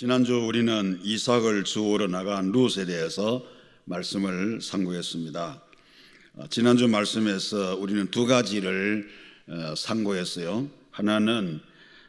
지난주 우리는 이삭을 주우러 나간 룻에 대해서 말씀을 상고했습니다. 어, 지난주 말씀에서 우리는 두 가지를 어, 상고했어요. 하나는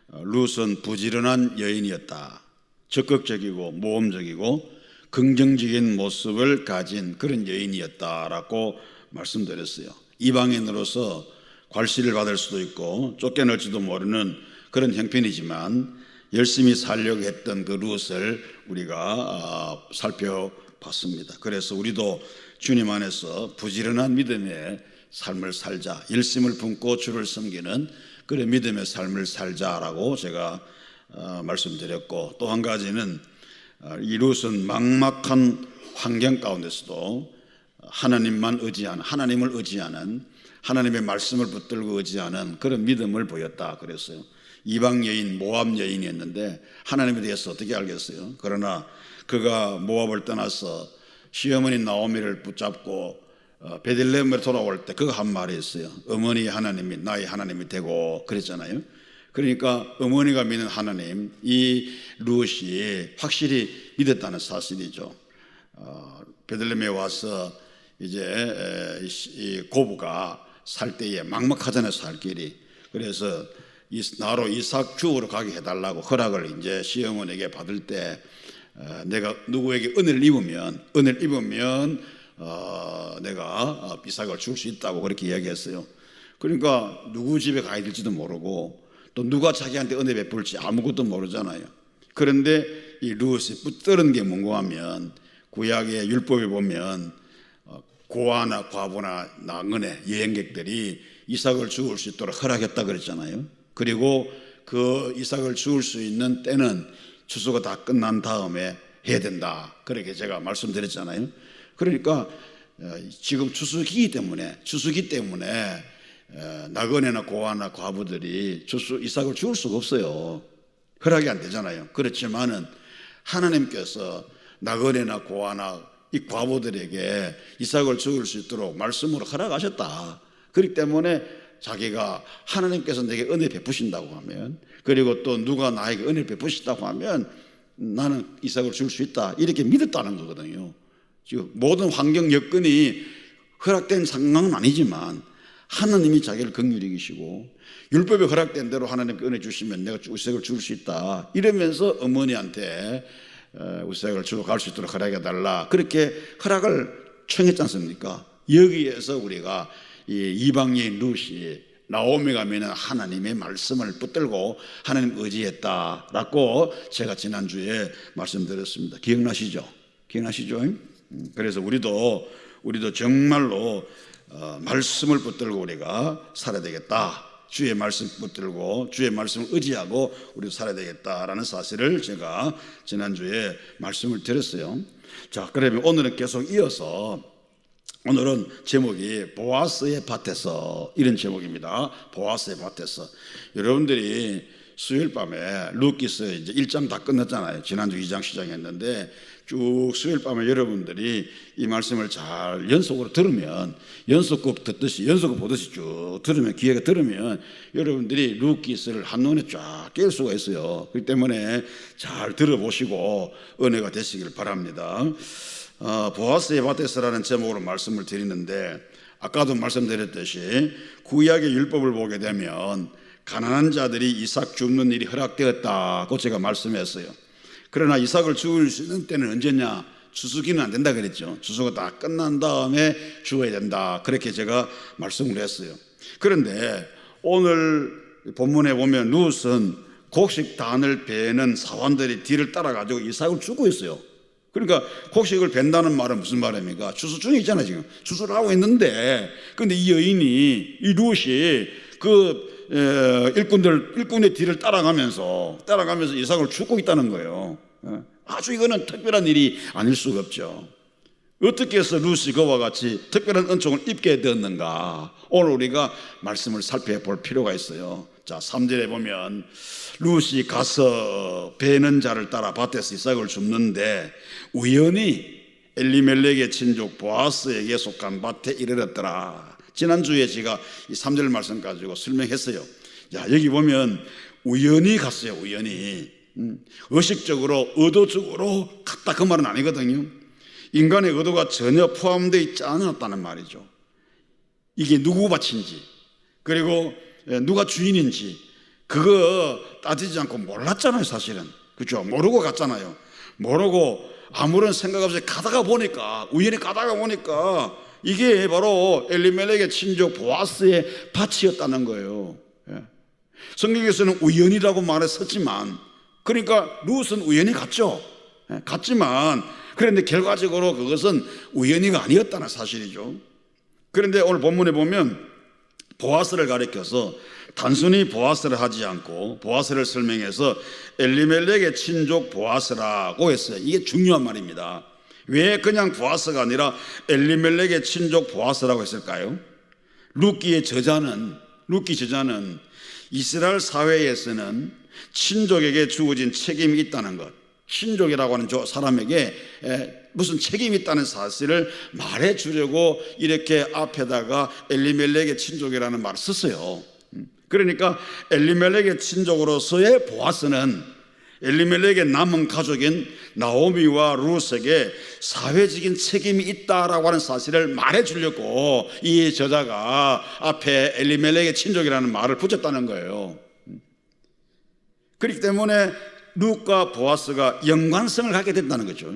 어, 룻은 부지런한 여인이었다. 적극적이고 모험적이고 긍정적인 모습을 가진 그런 여인이었다라고 말씀드렸어요. 이방인으로서 괄시를 받을 수도 있고 쫓겨날지도 모르는 그런 형편이지만 열심히 살려고 했던 그 룻을 우리가 아, 살펴봤습니다. 그래서 우리도 주님 안에서 부지런한 믿음의 삶을 살자, 열심을 품고 주를 섬기는 그런 믿음의 삶을 살자라고 제가 어, 말씀드렸고 또 한 가지는 어, 이 룻은 막막한 환경 가운데서도 하나님만 의지하는 하나님을 의지하는 하나님의 말씀을 붙들고 의지하는 그런 믿음을 보였다 그랬어요. 이방 여인 모압 여인이었는데 하나님에 대해서 어떻게 알겠어요? 그러나 그가 모압을 떠나서 시어머니 나오미를 붙잡고 어, 베들레헴으로 돌아올 때 그가 한 말이 있어요. 어머니 하나님이 나의 하나님이 되고 그랬잖아요. 그러니까 어머니가 믿는 하나님 이 룻이 확실히 믿었다는 사실이죠. 어, 베들레헴에 와서 이제 고부가 살 때에 막막하잖아요 살 길이. 그래서 이, 나로 이삭 주우러 가게 해달라고 허락을 이제 시어머니에게 받을 때 어, 내가 누구에게 은혜를 입으면 은혜를 입으면 어, 내가 어, 이삭을 줄 수 있다고 그렇게 이야기했어요. 그러니까 누구 집에 가야 될지도 모르고 또 누가 자기한테 은혜 베풀지 아무것도 모르잖아요. 그런데 이 룻이 붙들은 게 뭔가 하면 구약의 율법에 보면 어, 고아나 과부나 나그네 여행객들이 이삭을 죽을 수 있도록 허락했다 그랬잖아요. 그리고 그 이삭을 죽을 수 있는 때는 추수가 다 끝난 다음에 해야 된다. 그렇게 제가 말씀드렸잖아요. 그러니까 어, 지금 추수기 때문에 추수기 때문에 어, 나그네나 고아나 과부들이 추수 이삭을 죽을 수가 없어요. 허락이 안 되잖아요. 그렇지만은 하나님께서 나그네나 고아나 이 과부들에게 이삭을 죽일 수 있도록 말씀으로 허락하셨다. 그렇기 때문에 자기가 하나님께서 내게 은혜 베푸신다고 하면 그리고 또 누가 나에게 은혜 베푸신다고 하면 나는 이삭을 줄 수 있다. 이렇게 믿었다는 거거든요. 지금 모든 환경 여건이 허락된 상황은 아니지만 하나님이 자기를 긍휼히 계시고 율법에 허락된 대로 하나님께 은혜 주시면 내가 우색을 줄 수 있다. 이러면서 어머니한테 어, 우색을 주고 갈 수 있도록 허락해 달라. 그렇게 허락을 청했지 않습니까? 여기에서 우리가 이 이방인 룻이 나오미가 믿는 하나님의 말씀을 붙들고 하나님 의지했다라고 제가 지난주에 말씀드렸습니다. 기억나시죠? 기억나시죠? 음, 그래서 우리도 우리도 정말로 어, 말씀을 붙들고 우리가 살아야 되겠다. 주의 말씀 붙들고 주의 말씀을 의지하고 우리도 살아야 되겠다라는 사실을 제가 지난주에 말씀을 드렸어요. 자, 그러면 오늘은 계속 이어서 오늘은 제목이 보아스의 밭에서 이런 제목입니다. 보아스의 밭에서 여러분들이 수요일 밤에 루키스 이제 1장 다 끝났잖아요. 지난주 2장 시작했는데 쭉 수요일 밤에 여러분들이 이 말씀을 잘 연속으로 들으면 연속곡 듣듯이 연속곡 보듯이 쭉 들으면 기회가 들으면 여러분들이 루키스를 한눈에 쫙 깰 수가 있어요. 그렇기 때문에 잘 들어보시고 은혜가 되시길 바랍니다. 어, 보아스의 밭에서라는 제목으로 말씀을 드리는데 아까도 말씀드렸듯이 구약의 율법을 보게 되면 가난한 자들이 이삭 줍는 일이 허락되었다고 제가 말씀했어요. 그러나 이삭을 죽을 수 있는 때는 언제냐? 추수기는 안 된다 그랬죠. 추수가 다 끝난 다음에 주어야 된다. 그렇게 제가 말씀을 했어요. 그런데 오늘 본문에 보면 룻은 곡식 단을 베는 사원들이 뒤를 따라가지고 이삭을 주고 있어요. 그러니까 곡식을 벤다는 말은 무슨 말입니까? 추수 중에 있잖아요, 지금. 추수를 하고 있는데, 근데 이 여인이, 이 룻이 그 에, 일꾼들, 일꾼의 뒤를 따라가면서, 따라가면서 이삭을 죽고 있다는 거예요. 예. 아주 이거는 특별한 일이 아닐 수가 없죠. 어떻게 해서 루시 그와 같이 특별한 은총을 입게 되었는가? 오늘 우리가 말씀을 살펴볼 필요가 있어요. 자, 3절에 보면 루시 가서 베는 자를 따라 밭에서 이삭을 줍는데 우연히 엘리멜렉의 친족 보아스에게 속한 밭에 이르렀더라. 지난주에 제가 이 3절 말씀 가지고 설명했어요. 자, 여기 보면 우연히 갔어요, 우연히. 음, 의식적으로 의도적으로 갔다 그 말은 아니거든요. 인간의 의도가 전혀 포함되어 있지 않았다는 말이죠. 이게 누구 밭인지 그리고 예, 누가 주인인지 그거 따지지 않고 몰랐잖아요, 사실은. 그죠? 모르고 갔잖아요. 모르고 아무런 생각 없이 가다가 보니까 우연히 가다가 보니까 이게 바로 엘리멜렉의 친족 보아스의 밭이었다는 거예요. 예. 성경에서는 우연이라고 말했었지만 그러니까 룻은 우연히 갔죠. 예, 갔지만 그런데 결과적으로 그것은 우연히가 아니었다는 사실이죠. 그런데 오늘 본문에 보면 보아스를 가리켜서 단순히 보아스를 하지 않고 보아스를 설명해서 엘리멜렉의 친족 보아스라고 했어요. 이게 중요한 말입니다. 왜 그냥 보아스가 아니라 엘리멜렉의 친족 보아스라고 했을까요? 루키의 저자는 루키 저자는 이스라엘 사회에서는 친족에게 주어진 책임이 있다는 것, 친족이라고 하는 저 사람에게 에, 무슨 책임이 있다는 사실을 말해 주려고 이렇게 앞에다가 엘리멜렉의 친족이라는 말을 썼어요. 음. 그러니까 엘리멜렉의 친족으로서의 보아스는 엘리멜렉의 남은 가족인 나오미와 루스에게 사회적인 책임이 있다라고 하는 사실을 말해 주려고 이 저자가 앞에 엘리멜렉의 친족이라는 말을 붙였다는 거예요. 그렇기 때문에 룩과 보아스가 연관성을 갖게 된다는 거죠.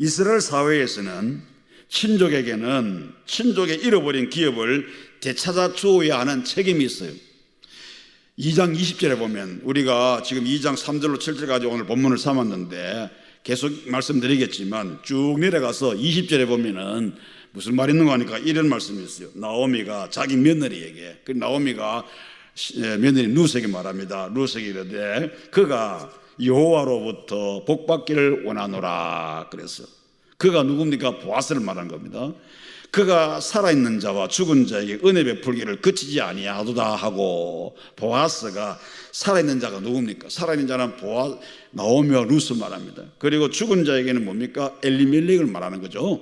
이스라엘 사회에서는 친족에게는 친족의 잃어버린 기업을 되찾아 주어야 하는 책임이 있어요. 2장 20절에 보면 우리가 지금 2장 3절로 7절까지 오늘 본문을 삼았는데 계속 말씀드리겠지만 쭉 내려가서 20절에 보면은 무슨 말 있는 거 하니까 이런 말씀이 있어요. 나오미가 자기 며느리에게 그 나오미가 예, 며느리 누색이 말합니다. 누색이 이르되 그가 여호와로부터 복받기를 원하노라 그랬어. 그가 누굽니까? 보아스를 말한 겁니다. 그가 살아있는 자와 죽은 자에게 은혜 베풀기를 그치지 아니하도다 하고 보아스가 살아있는 자가 누굽니까? 살아있는 자는 보아 나오며 루스 말합니다. 그리고 죽은 자에게는 뭡니까? 엘리멜렉을 말하는 거죠.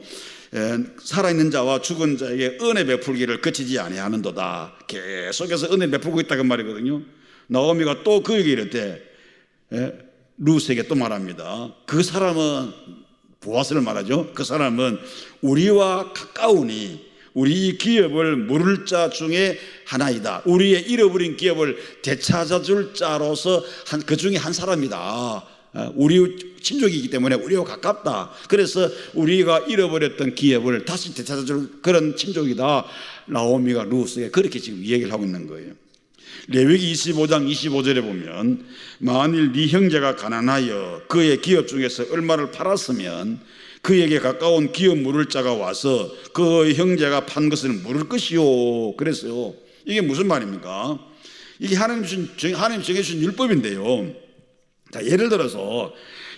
에, 살아있는 자와 죽은 자에게 은혜 베풀기를 그치지 아니하는도다. 계속해서 은혜 베풀고 있다 그 말이거든요. 나오미가 또 그에게 이랬대. 에, 루스에게 또 말합니다. 그 사람은 보아스를 말하죠. 그 사람은 우리와 가까우니 우리 기업을 물을 자 중에 하나이다. 우리의 잃어버린 기업을 되찾아 줄 자로서 한, 그 중에 한 사람이다. 어, 우리 친족이기 때문에 우리와 가깝다. 그래서 우리가 잃어버렸던 기업을 다시 되찾아 줄 그런 친족이다. 나오미가 루스에 그렇게 지금 얘기를 하고 있는 거예요. 레위기 25장 25절에 보면 만일 네 형제가 가난하여 그의 기업 중에서 얼마를 팔았으면 그에게 가까운 기업 물을 자가 와서 그 형제가 판 것을 물을 것이요 그랬어요. 이게 무슨 말입니까? 이게 하나님 주신 하나님 정해주신 율법인데요. 자 예를 들어서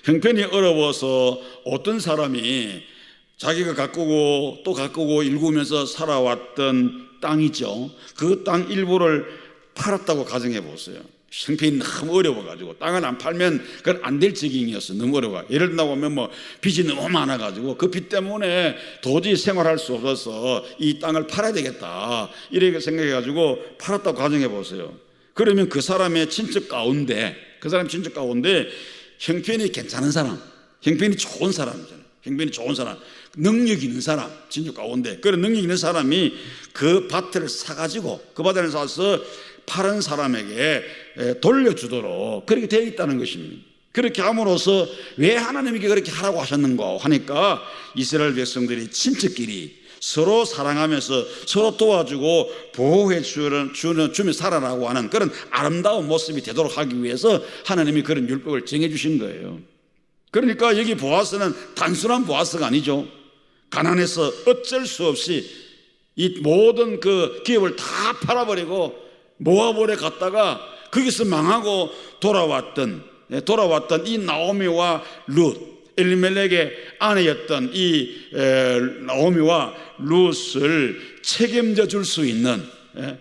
형편이 어려워서 어떤 사람이 자기가 가꾸고 또 가꾸고 일구면서 살아왔던 땅이죠. 그 땅 일부를 팔았다고 가정해 보세요. 형편이 너무 어려워가지고 땅을 안 팔면 그건 안 될 지경이었어. 너무 어려워. 예를 들어 보면 뭐 빚이 너무 많아가지고 그 빚 때문에 도저히 생활할 수 없어서 이 땅을 팔아야 되겠다. 이렇게 생각해가지고 팔았다고 가정해 보세요. 그러면 그 사람의 친척 가운데 그 사람 친척 가운데 형편이 괜찮은 사람, 형편이 좋은 사람이잖아요. 형편이 좋은 사람, 능력 있는 사람, 친척 가운데 그런 능력 있는 사람이 그 밭을 사가지고 그 밭을 사서 파는 사람에게 돌려주도록 그렇게 되어 있다는 것입니다. 그렇게 함으로써 왜 하나님께 그렇게 하라고 하셨는가 하니까 이스라엘 백성들이 친척끼리 서로 사랑하면서 서로 도와주고 보호해 주는, 주는, 주면 살아라고 하는 그런 아름다운 모습이 되도록 하기 위해서 하나님이 그런 율법을 정해 주신 거예요. 그러니까 여기 보아스는 단순한 보아스가 아니죠. 가난해서 어쩔 수 없이 이 모든 그 기업을 다 팔아버리고 모아볼에 갔다가 거기서 망하고 돌아왔던 예, 돌아왔던 이 나오미와 룻 엘리멜렉의 아내였던 이 나오미와 룻을 책임져 줄 수 있는 예,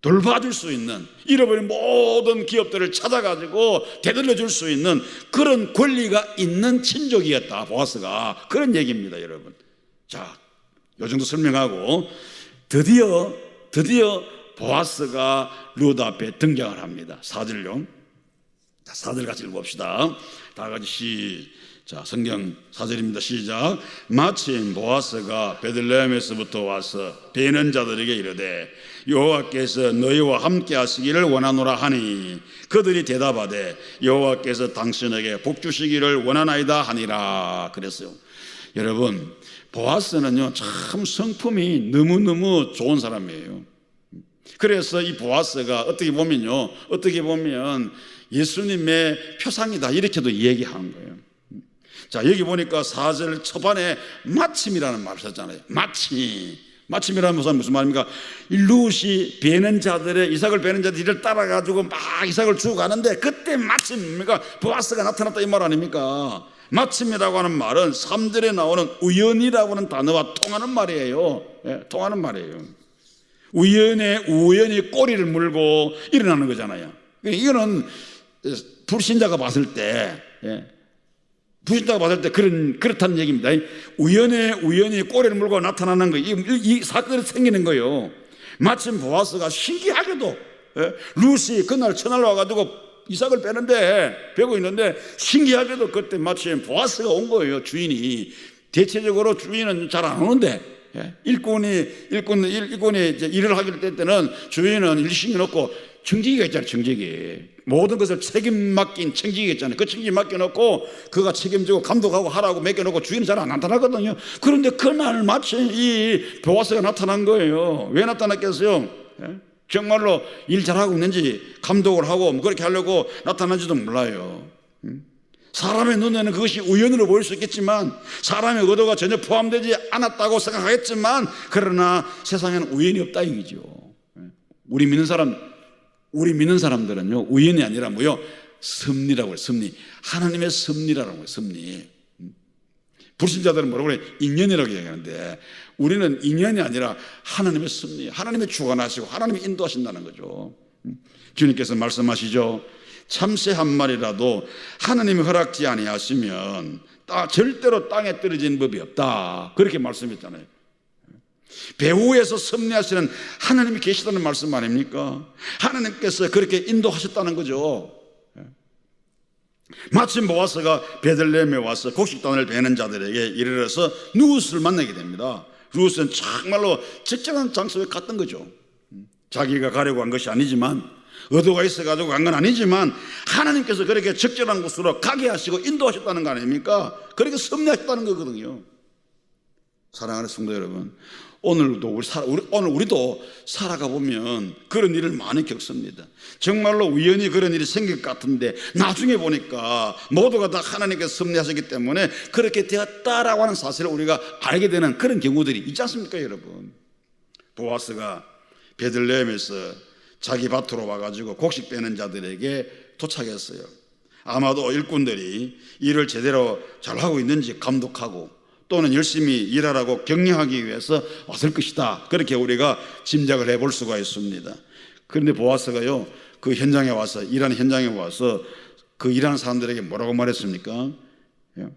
돌봐줄 수 있는 잃어버린 모든 기업들을 찾아가지고 되돌려 줄 수 있는 그런 권리가 있는 친족이었다 보아스가. 그런 얘기입니다 여러분. 자 요 정도 설명하고 드디어 드디어 보아스가 룻 앞에 등장을 합니다. 사절용. 자, 사절 같이 읽어봅시다. 다 같이 시. 자, 성경 사절입니다. 시작. 마침 보아스가 베들레헴에서부터 와서 베는 자들에게 이르되 여호와께서 너희와 함께 하시기를 원하노라 하니 그들이 대답하되 여호와께서 당신에게 복 주시기를 원하나이다 하니라 그랬어요. 여러분, 보아스는요, 참 성품이 너무너무 좋은 사람이에요. 그래서 이 보아스가 어떻게 보면요, 어떻게 보면 예수님의 표상이다. 이렇게도 얘기하는 거예요. 자, 여기 보니까 사절 초반에 마침이라는 말을 썼잖아요. 마침. 마침이라는 것은 무슨 말입니까? 이 룻이 베는 자들의 이삭을 베는 자들 이 를 따라가지고 막 이삭을 주고 가는데 그때 마침입니까? 보아스가 나타났다 이 말 아닙니까? 마침이라고 하는 말은 3절에 나오는 우연이라고 하는 단어와 통하는 말이에요. 예, 통하는 말이에요. 우연에 우연히 꼬리를 물고 일어나는 거잖아요. 이거는 불신자가 봤을 때, 예, 불신자가 봤을 때 그런 그렇다는 얘기입니다. 우연에 우연히 꼬리를 물고 나타나는 거, 이, 이 사건이 생기는 거예요. 마침 보아스가 신기하게도 예, 루시 그날 전날 와가지고 이삭을 빼는데 빼고 있는데 신기하게도 그때 마침 보아스가 온 거예요. 주인이 대체적으로 주인은 잘 안 오는데 예, 일꾼이 일꾼 일- 일꾼이 이제 일을 하기로 때 때는 주인은 일 신경 없고 청지기가 있잖아요. 청지기 모든 것을 책임 맡긴 청지기가 있잖아요. 그 청지기 맡겨놓고 그가 책임지고 감독하고 하라고 맡겨놓고 주인은 잘 안 나타나거든요. 그런데 그날 마침 이 보아스가 나타난 거예요. 왜 나타났겠어요? 예? 정말로 일 잘하고 있는지 감독을 하고 뭐 그렇게 하려고 나타난지도 몰라요. 사람의 눈에는 그것이 우연으로 보일 수 있겠지만 사람의 의도가 전혀 포함되지 않았다고 생각하겠지만 그러나 세상에는 우연이 없다 이거죠. 우리 믿는 사람 우리 믿는 사람들은요 우연이 아니라 뭐요 섭리라고 해요. 섭리 하나님의 섭리라고 해요. 섭리. 불신자들은 뭐라고 그래? 인연이라고 얘기하는데 우리는 인연이 아니라 하나님의 섭리, 하나님의 주관하시고 하나님이 인도하신다는 거죠. 주님께서 말씀하시죠. 참새 한 마리라도 하나님이 허락지 아니하시면 따- 절대로 땅에 떨어진 법이 없다. 그렇게 말씀했잖아요. 배후에서 섭리하시는 하나님이 계시다는 말씀 아닙니까? 하나님께서 그렇게 인도하셨다는 거죠. 마침 보아스가 베들레헴에 와서 곡식단을 베는 자들에게 이르러서 누웃을 만나게 됩니다. 루스는 정말로 적절한 장소에 갔던 거죠. 자기가 가려고 한 것이 아니지만 의도가 있어가지고 간 건 아니지만 하나님께서 그렇게 적절한 곳으로 가게 하시고 인도하셨다는 거 아닙니까? 그렇게 섭리하셨다는 거거든요. 사랑하는 성도 여러분, 오늘도 우리, 살- 우리- 오늘 우리도 살아가 보면 그런 일을 많이 겪습니다. 정말로 우연히 그런 일이 생길 것 같은데 나중에 보니까 모두가 다 하나님께서 섭리하셨기 때문에 그렇게 되었다라고 하는 사실을 우리가 알게 되는 그런 경우들이 있지 않습니까, 여러분? 보아스가 베들레헴에서 자기 밭으로 와가지고 곡식 빼는 자들에게 도착했어요. 아마도 일꾼들이 일을 제대로 잘하고 있는지 감독하고 또는 열심히 일하라고 격려하기 위해서 왔을 것이다. 그렇게 우리가 짐작을 해볼 수가 있습니다. 그런데 보아스가요, 그 현장에 와서, 일하는 현장에 와서 그 일하는 사람들에게 뭐라고 말했습니까? 예.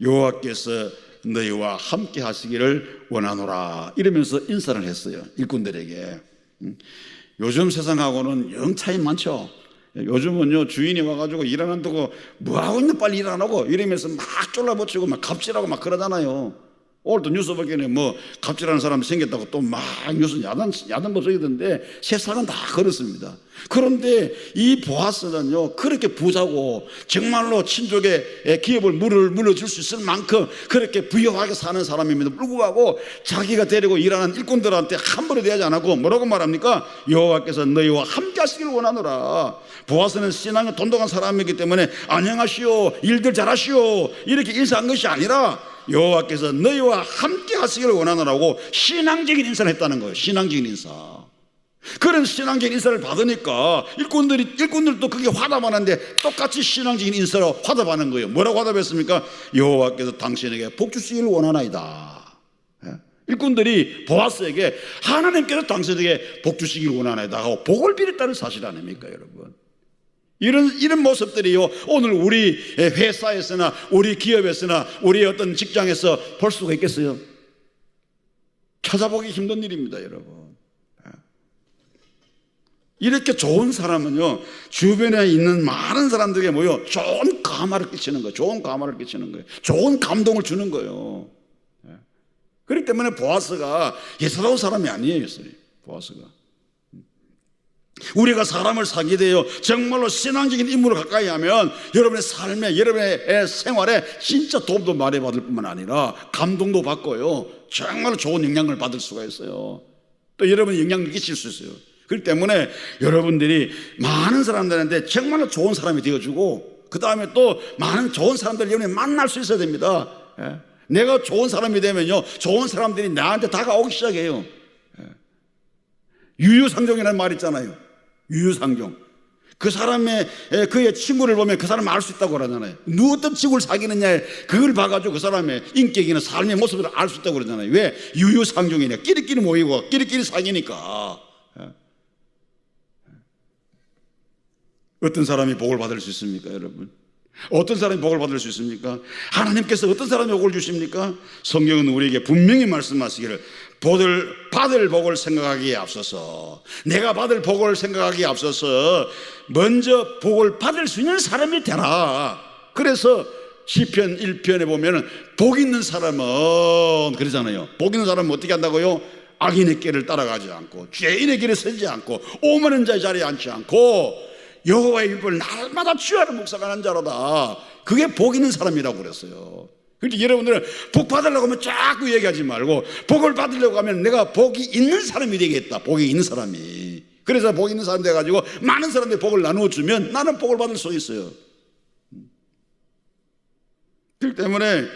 여호와께서 너희와 함께 하시기를 원하노라 이러면서 인사를 했어요 일꾼들에게 음. 요즘 세상하고는 영 차이 많죠. 요즘은요 주인이 와가지고 일 안 한다고 뭐하고 있는 빨리 일 안 하고 이러면서 막 쫄라붙이고 막 갑질하고 막 그러잖아요 오늘도 뉴스 보기에는 뭐 갑질하는 사람 생겼다고 또 막 뉴스 야단 야단 보석이던데 세상은 다 그렇습니다. 그런데 이 보아스는요 그렇게 부자고 정말로 친족의 기업을 물을 물어줄 수 있을 만큼 그렇게 부유하게 사는 사람임에도 불구하고 자기가 데리고 일하는 일꾼들한테 함부로 대하지 않고 뭐라고 말합니까? 여호와께서 너희와 함께 하시기를 원하노라. 보아스는 신앙에 돈독한 사람이기 때문에 안녕하시오 일들 잘하시오 이렇게 인사한 것이 아니라 여호와께서 너희와 함께 하시기를 원하노라고 신앙적인 인사를 했다는 거예요. 신앙적인 인사. 그런 신앙적인 인사를 받으니까 일꾼들이 일꾼들도 그게 화답하는데 똑같이 신앙적인 인사로 화답하는 거예요. 뭐라고 화답했습니까? 여호와께서 당신에게 복 주시기를 원하나이다. 예? 일꾼들이 보아스에게 하나님께서 당신에게 복 주시기를 원하나이다 하고 복을 빌었다는 사실 아닙니까, 여러분? 이런 이런 모습들이요 오늘 우리 회사에서나 우리 기업에서나 우리 어떤 직장에서 볼 수가 있겠어요? 찾아보기 힘든 일입니다, 여러분. 이렇게 좋은 사람은요, 주변에 있는 많은 사람들에게 모여 좋은 감화를 끼치는 거예요. 좋은 감화를 끼치는 거예요. 좋은 감동을 주는 거예요. 예. 그렇기 때문에 보아스가 예사로운 사람이 아니에요, 보아스가. 우리가 사람을 사귀되어 정말로 신앙적인 인물을 가까이 하면 여러분의 삶에, 여러분의 생활에 진짜 도움도 많이 받을 뿐만 아니라 감동도 받고요. 정말로 좋은 영향을 받을 수가 있어요. 또 여러분이 영향을 끼칠 수 있어요. 그렇기 때문에 여러분들이 많은 사람들한테 정말로 좋은 사람이 되어주고 그 다음에 또 많은 좋은 사람들 여러분이 만날 수 있어야 됩니다. 예. 내가 좋은 사람이 되면요. 좋은 사람들이 나한테 다가오기 시작해요. 예. 유유상종이라는 말 있잖아요. 유유상종. 그 사람의 에, 그의 친구를 보면 그 사람을 알수 있다고 그러잖아요. 누 어떤 친구를 사귀느냐 그걸 봐가지고 그 사람의 인격이나 삶의 모습을 알 수 있다고 그러잖아요. 왜 유유상종이냐? 끼리끼리 모이고 끼리끼리 사귀니까. 예. 어떤 사람이 복을 받을 수 있습니까, 여러분? 어떤 사람이 복을 받을 수 있습니까? 하나님께서 어떤 사람이 복을 주십니까? 성경은 우리에게 분명히 말씀하시기를 복을 받을 복을 생각하기에 앞서서 내가 받을 복을 생각하기에 앞서서 먼저 복을 받을 수 있는 사람이 되라. 그래서 시편 1편에 보면은 복 있는 사람은 그러잖아요. 복 있는 사람은 어떻게 한다고요? 악인의 길을 따라가지 않고 죄인의 길에 서지 않고 오만한 자의 자리에 앉지 않고 여호와의 율법을 날마다 주하는 묵상하는 자로다. 그게 복 있는 사람이라고 그랬어요. 그러니까 여러분들은 복 받으려고 하면 자꾸 얘기하지 말고 복을 받으려고 하면 내가 복이 있는 사람이 되겠다. 복이 있는 사람이. 그래서 복 있는 사람 돼가지고 많은 사람들이 복을 나누어 주면 나는 복을 받을 수 있어요. 그렇기 때문에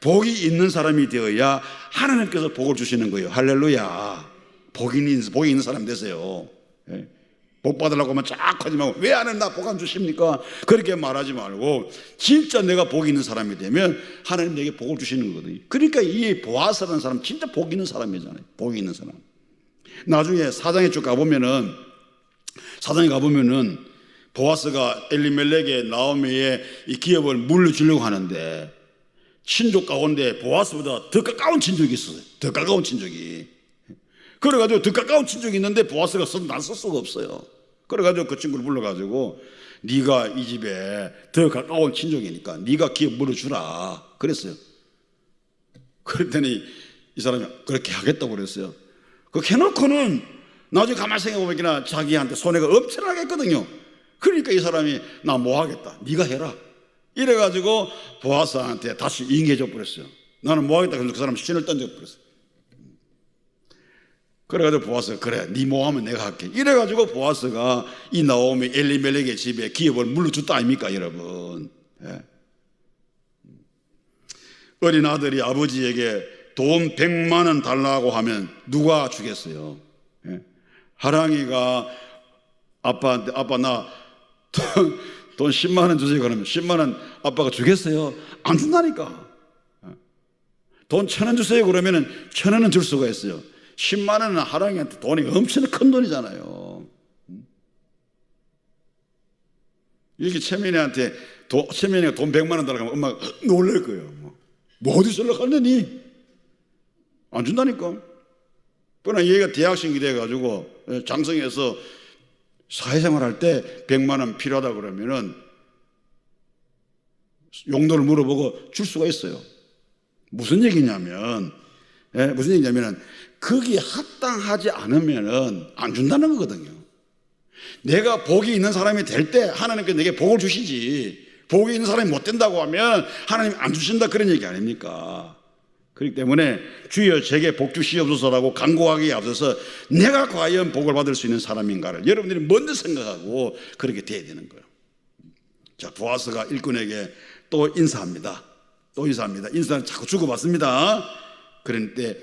복이 있는 사람이 되어야 하나님께서 복을 주시는 거예요. 할렐루야. 복이 있는, 복이 있는 사람 되세요. 예. 복 받으려고 하면 쫙 하지 말고 왜 안 했나 복 안 주십니까? 그렇게 말하지 말고 진짜 내가 복 있는 사람이 되면 하나님 내게 복을 주시는 거거든요. 그러니까 이 보아스라는 사람 진짜 복 있는 사람이잖아요. 복 있는 사람. 나중에 사장에 쭉 가보면은 사장에 가보면은 보아스가 엘리멜렉의 나오미의 이 기업을 물려주려고 하는데 친족 가운데 보아스보다 더 가까운 친족이 있어요. 더 가까운 친족이. 그래가지고 더 가까운 친족이 있는데 보아스가 난 쓸 수가 없어요. 그래가지고 그 친구를 불러가지고 네가 이 집에 더 가까운 친족이니까 네가 기업 물어주라 그랬어요. 그랬더니 이 사람이 그렇게 하겠다고 그랬어요. 그 해놓고는 나중에 가만히 생각해보니까 자기한테 손해가 엄청나게 했거든요. 그러니까 이 사람이 나 뭐 하겠다. 네가 해라. 이래가지고 보아스한테 다시 인계해줘 버렸어요. 나는 뭐 하겠다. 그래서 그 사람 신을 던져 버렸어요. 그래가지고 보아스가 그래 네 뭐하면 내가 할게. 이래가지고 보아스가 이 나오미 엘리멜렉의 집에 기업을 물려줬다 아닙니까 여러분? 예. 어린 아들이 아버지에게 돈 100만 원 달라고 하면 누가 주겠어요? 예. 하랑이가 아빠한테 아빠 나 돈 돈 10만 원 주세요. 그러면 10만 원 아빠가 주겠어요? 안 준다니까. 예. 돈천 원 주세요. 그러면 은 천 원은 줄 수가 있어요 10만 원은 하랑이한테 돈이 엄청 큰 돈이잖아요. 이렇게 채민이한테 도, 채민이가 돈 100만 원 달라고 하면 엄마가 놀랄 거예요. 뭐 어디서 연락하느니? 안 준다니까. 그러나 얘가 대학생이 돼가지고 장성에서 사회생활 할 때 100만 원 필요하다 그러면은 용도를 물어보고 줄 수가 있어요. 무슨 얘기냐면, 예, 무슨 얘기냐면은 거기에 합당하지 않으면은 안 준다는 거거든요. 내가 복이 있는 사람이 될 때 하나님께 내게 복을 주시지. 복이 있는 사람이 못 된다고 하면 하나님 안 주신다 그런 얘기 아닙니까? 그렇기 때문에 주여 제게 복 주시옵소서라고 간구하기에 앞서서 내가 과연 복을 받을 수 있는 사람인가를 여러분들이 먼저 생각하고 그렇게 돼야 되는 거예요. 자, 보아스가 일꾼에게 또 인사합니다. 또 인사합니다. 인사는 자꾸 주고받습니다. 그런데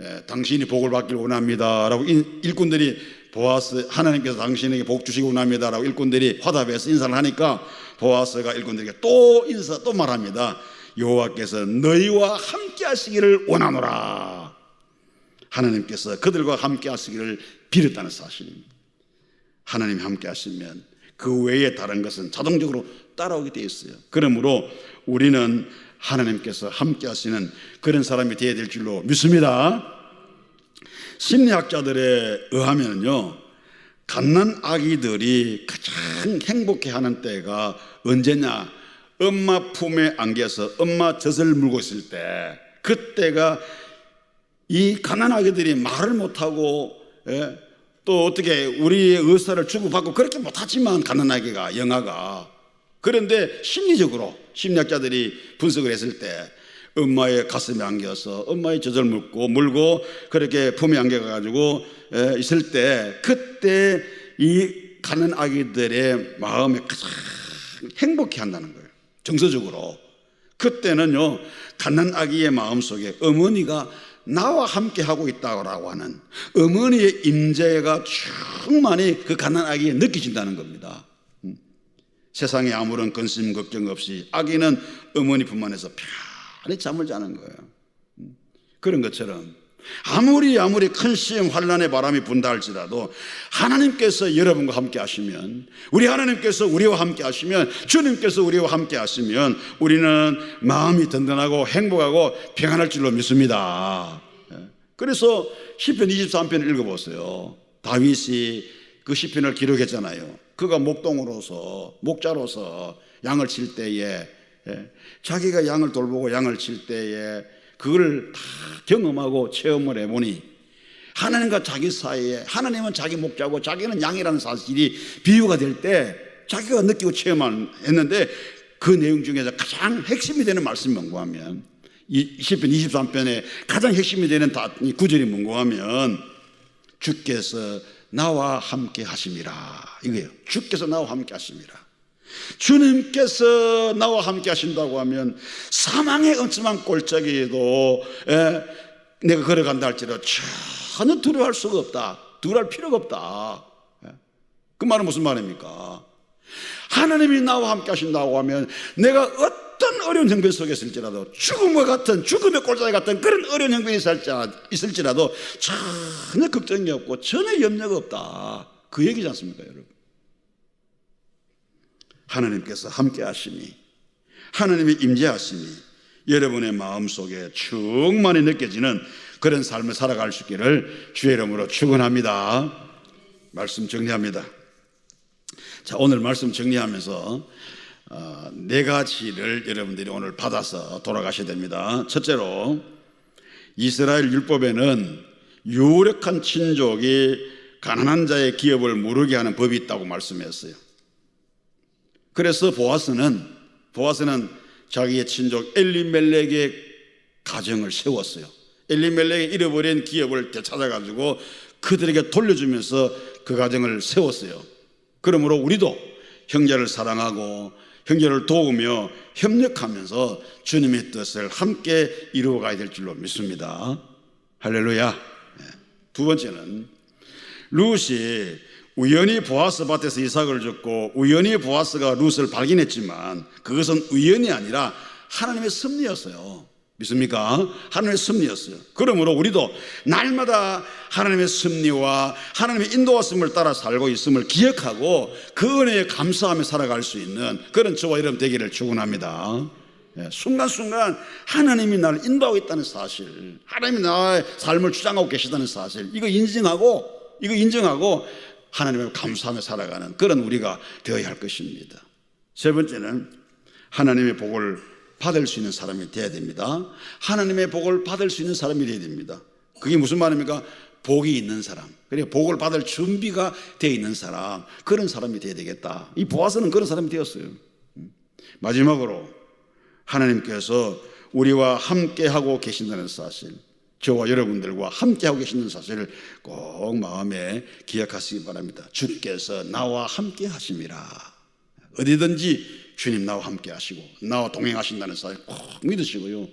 예, 당신이 복을 받길 원합니다라고 일꾼들이 보아스 하나님께서 당신에게 복 주시기 원합니다라고 일꾼들이 화답해서 인사를 하니까 보아스가 일꾼들에게 또 인사 또 말합니다. 여호와께서 너희와 함께 하시기를 원하노라. 하나님께서 그들과 함께 하시기를 비렸다는 사실입니다. 하나님이 함께 하시면 그 외에 다른 것은 자동적으로 따라오게 되어 있어요. 그러므로 우리는 하나님께서 함께 하시는 그런 사람이 되어야 될 줄로 믿습니다. 심리학자들에 의하면요, 갓난 아기들이 가장 행복해하는 때가 언제냐? 엄마 품에 안겨서 엄마 젖을 물고 있을 때 그때가 이 가난 아기들이 말을 못하고 예? 또 어떻게 우리의 의사를 주고받고 그렇게 못하지만 가난 아기가 영아가 그런데 심리적으로 심리학자들이 분석을 했을 때 엄마의 가슴에 안겨서 엄마의 젖을 물고 물고 그렇게 품에 안겨가지고 예, 있을 때 그때 이 가는 아기들의 마음에 가장 행복해 한다는 거예요. 정서적으로. 그때는요, 가난 아기의 마음 속에 어머니가 나와 함께 하고 있다고 하는 어머니의 임재가 충만히 그 가난 아기에 느껴진다는 겁니다. 음. 세상에 아무런 근심 걱정 없이 아기는 어머니 품 안에서 편히 잠을 자는 거예요. 음. 그런 것처럼 아무리 아무리 큰 시험 환란의 바람이 분다 할지라도 하나님께서 여러분과 함께 하시면 우리 하나님께서 우리와 함께 하시면 주님께서 우리와 함께 하시면 우리는 마음이 든든하고 행복하고 평안할 줄로 믿습니다. 예. 그래서 시편 23편을 읽어보세요. 다윗이 그 시편을 기록했잖아요. 그가 목동으로서 목자로서 양을 칠 때에 예. 자기가 양을 돌보고 양을 칠 때에 그걸 다 경험하고 체험을 해보니 하나님과 자기 사이에 하나님은 자기 목자고 자기는 양이라는 사실이 비유가 될 때 자기가 느끼고 체험했는데 그 내용 중에서 가장 핵심이 되는 말씀이 뭔가 하면 이 10편 23편에 가장 핵심이 되는 구절이 뭔가 하면 주께서 나와 함께 하심이라 이거예요 주께서 나와 함께 하심이라 주님께서 나와 함께 하신다고 하면 사망의 엄침한 골짜기에도 에, 내가 걸어간다 할지라도 전혀 두려워할 수가 없다. 두려워할 필요가 없다. 예. 그 말은 무슨 말입니까? 하나님이 나와 함께 하신다고 하면 내가 어떤 어려운 형편 속에 있을지라도 죽음과 같은 죽음의 골짜기 같은 그런 어려운 형편이 있을지라- 있을지라도 전혀 걱정이 없고 전혀 염려가 없다. 그 얘기지 않습니까, 여러분? 하나님께서 함께 하시니 하나님의 임재하심이 여러분의 마음속에 충만히 느껴지는 그런 삶을 살아갈 수 있기를 주의 이름으로 축원합니다. 말씀 정리합니다. 자, 오늘 말씀 정리하면서 어, 네 가지를 여러분들이 오늘 받아서 돌아가셔야 됩니다. 첫째로 이스라엘 율법에는 유력한 친족이 가난한 자의 기업을 무르게 하는 법이 있다고 말씀했어요. 그래서 보아스는 보아스는 자기의 친족 엘리멜렉의 가정을 세웠어요. 엘리멜렉이 잃어버린 기업을 되찾아 가지고 그들에게 돌려주면서 그 가정을 세웠어요. 그러므로 우리도 형제를 사랑하고 형제를 도우며 협력하면서 주님의 뜻을 함께 이루어 가야 될 줄로 믿습니다. 할렐루야. 네. 두 번째는 룻이 우연히 보아스 밭에서 이삭을 줬고 우연히 보아스가 룻을 발견했지만 그것은 우연이 아니라 하나님의 섭리였어요. 믿습니까? 하나님의 섭리였어요. 그러므로 우리도 날마다 하나님의 섭리와 하나님의 인도하심을 따라 살고 있음을 기억하고 그 은혜에 감사하며 살아갈 수 있는 그런 저와 여러분 되기를 축원합니다. 예, 순간순간 하나님이 나를 인도하고 있다는 사실, 하나님이 나의 삶을 주장하고 계시다는 사실, 이거 인정하고, 이거 인정하고 하나님을 감사하며 살아가는 그런 우리가 되어야 할 것입니다. 세 번째는 하나님의 복을 받을 수 있는 사람이 되어야 됩니다. 하나님의 복을 받을 수 있는 사람이 되어야 됩니다. 그게 무슨 말입니까? 복이 있는 사람. 그리고 복을 받을 준비가 되어 있는 사람. 그런 사람이 되어야 되겠다. 이 보아서는 그런 사람이 되었어요. 마지막으로 하나님께서 우리와 함께 하고 계신다는 사실, 저와 여러분들과 함께 하고 계시는 사실을 꼭 마음에 기억하시기 바랍니다. 주께서 나와 함께 하심이라. 어디든지 주님 나와 함께 하시고 나와 동행하신다는 사실 꼭 믿으시고요.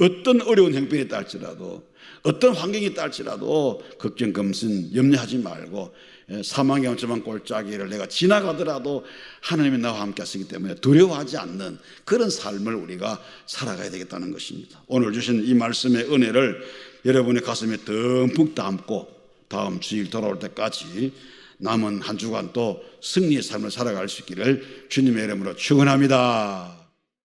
어떤 어려운 형편이 있다 할지라도 어떤 환경이 있다 할지라도 걱정 검신 염려하지 말고 예, 사망의 엄청난 골짜기를 내가 지나가더라도 하나님이 나와 함께 하시기 때문에 두려워하지 않는 그런 삶을 우리가 살아가야 되겠다는 것입니다. 오늘 주신 이 말씀의 은혜를 여러분의 가슴에 듬뿍 담고 다음 주일 돌아올 때까지 남은 한 주간 또 승리의 삶을 살아갈 수 있기를 주님의 이름으로 축원합니다.